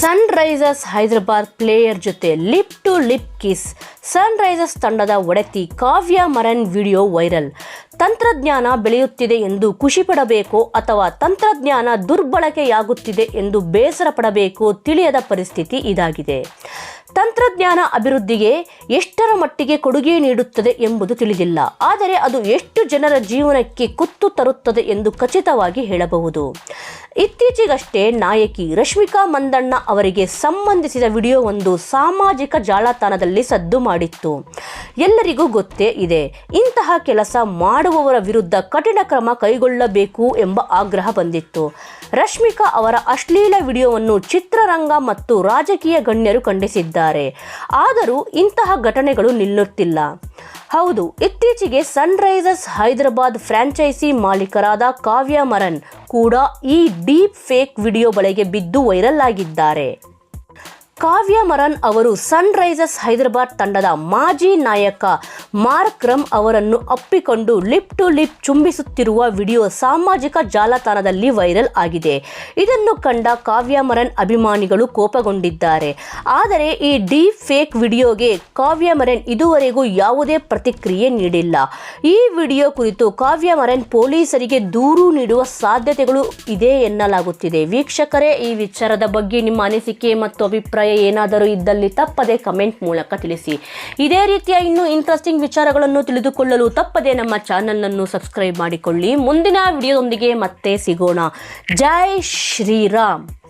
ಸನ್ risers Hyderabad player ಜೊತೆ lip to lip kiss Sun Risers ತಂಡದ ಒಡತಿ ಕಾವ್ಯ ಮರನ್ ವಿಡಿಯೋ ವೈರಲ್ ತಂತ್ರಜ್ಞಾನ ಬೆಳೆಯುತ್ತಿದೆ ಎಂದು ಖುಷಿ ಪಡಬೇಕೋ ಅಥವಾ ತಂತ್ರಜ್ಞಾನ ದುರ್ಬಳಕೆಯಾಗುತ್ತಿದೆ ಎಂದು ಬೇಸರ ಪಡಬೇಕೋ ತಿಳಿಯದ ಪರಿಸ್ಥಿತಿ ಇದಾಗಿದೆ. ತಂತ್ರಜ್ಞಾನ ಅಭಿವೃದ್ಧಿಗೆ ಎಷ್ಟರ ಮಟ್ಟಿಗೆ ಕೊಡುಗೆ ನೀಡುತ್ತದೆ ಎಂಬುದು ತಿಳಿದಿಲ್ಲ. ಆದರೆ ಅದು ಎಷ್ಟು ಜನರ ಜೀವನಕ್ಕೆ ಕುತ್ತು ತರುತ್ತದೆ ಎಂದು ಖಚಿತವಾಗಿ ಹೇಳಬಹುದು. ಇತ್ತೀಚೆಗಷ್ಟೇ ನಾಯಕಿ ರಶ್ಮಿಕಾ ಮಂದಣ್ಣ ಅವರಿಗೆ ಸಂಬಂಧಿಸಿದ ವಿಡಿಯೋವೊಂದು ಸಾಮಾಜಿಕ ಜಾಲತಾಣದಲ್ಲಿ ಸದ್ದು ಮಾಡಿತ್ತು. ಎಲ್ಲರಿಗೂ ಗೊತ್ತೇ ಇದೆ. ಇಂತಹ ಕೆಲಸ ಮಾಡುವವರ ವಿರುದ್ಧ ಕಠಿಣ ಕ್ರಮ ಕೈಗೊಳ್ಳಬೇಕು ಎಂಬ ಆಗ್ರಹ ಬಂದಿತ್ತು. ರಶ್ಮಿಕಾ ಅವರ ಅಶ್ಲೀಲ ವಿಡಿಯೋವನ್ನು ಚಿತ್ರರಂಗ ಮತ್ತು ರಾಜಕೀಯ ಗಣ್ಯರು ಖಂಡಿಸಿದ್ದಾರೆ. ಆದರೂ ಇಂತಹ ಘಟನೆಗಳು ನಿಲ್ಲುತ್ತಿಲ್ಲ. ಹೌದು, ಇತ್ತೀಚೆಗೆ ಸನ್ರೈಸರ್ಸ್ ಹೈದರಾಬಾದ್ ಫ್ರಾಂಚೈಸಿ ಮಾಲೀಕರಾದ ಕಾವ್ಯ ಮರನ್ ಕೂಡ ಈ ಡೀಪ್ ಫೇಕ್ ವಿಡಿಯೋ ಬಳಿಗೆ ಬಿದ್ದು ವೈರಲ್ ಆಗಿದ್ದಾರೆ. ಕಾವ್ಯ ಮರನ್ ಅವರು ಸನ್ರೈಸರ್ಸ್ ಹೈದರಾಬಾದ್ ತಂಡದ ಮಾಜಿ ನಾಯಕ ಮಾರ್ಕ್ ರಮ್ ಅವರನ್ನು ಅಪ್ಪಿಕೊಂಡು ಲಿಪ್ ಟು ಲಿಪ್ ಚುಂಬಿಸುತ್ತಿರುವ ವಿಡಿಯೋ ಸಾಮಾಜಿಕ ಜಾಲತಾಣದಲ್ಲಿ ವೈರಲ್ ಆಗಿದೆ. ಇದನ್ನು ಕಂಡ ಕಾವ್ಯ ಮರನ್ ಅಭಿಮಾನಿಗಳು ಕೋಪಗೊಂಡಿದ್ದಾರೆ. ಆದರೆ ಈ ಡೀಪ್ ಫೇಕ್ ವಿಡಿಯೋಗೆ ಕಾವ್ಯ ಮರನ್ ಇದುವರೆಗೂ ಯಾವುದೇ ಪ್ರತಿಕ್ರಿಯೆ ನೀಡಿಲ್ಲ. ಈ ವಿಡಿಯೋ ಕುರಿತು ಕಾವ್ಯ ಮರನ್ ಪೊಲೀಸರಿಗೆ ದೂರು ನೀಡುವ ಸಾಧ್ಯತೆಗಳು ಇದೆ ಎನ್ನಲಾಗುತ್ತಿದೆ. ವೀಕ್ಷಕರೇ, ಈ ವಿಚಾರದ ಬಗ್ಗೆ ನಿಮ್ಮ ಅನಿಸಿಕೆ ಮತ್ತು ಅಭಿಪ್ರಾಯ ಏನಾದರೂ ಇದ್ದಲ್ಲಿ ತಪ್ಪದೆ ಕಮೆಂಟ್ ಮೂಲಕ ತಿಳಿಸಿ. ಇದೇ ರೀತಿಯ ಇನ್ನೂ ಇಂಟ್ರೆಸ್ಟಿಂಗ್ ವಿಚಾರಗಳನ್ನು ತಿಳಿದುಕೊಳ್ಳಲು ತಪ್ಪದೆ ನಮ್ಮ ಚಾನಲನ್ನು ಸಬ್ಸ್ಕ್ರೈಬ್ ಮಾಡಿಕೊಳ್ಳಿ. ಮುಂದಿನ ವಿಡಿಯೋದೊಂದಿಗೆ ಮತ್ತೆ ಸಿಗೋಣ. ಜೈ ಶ್ರೀರಾಮ್.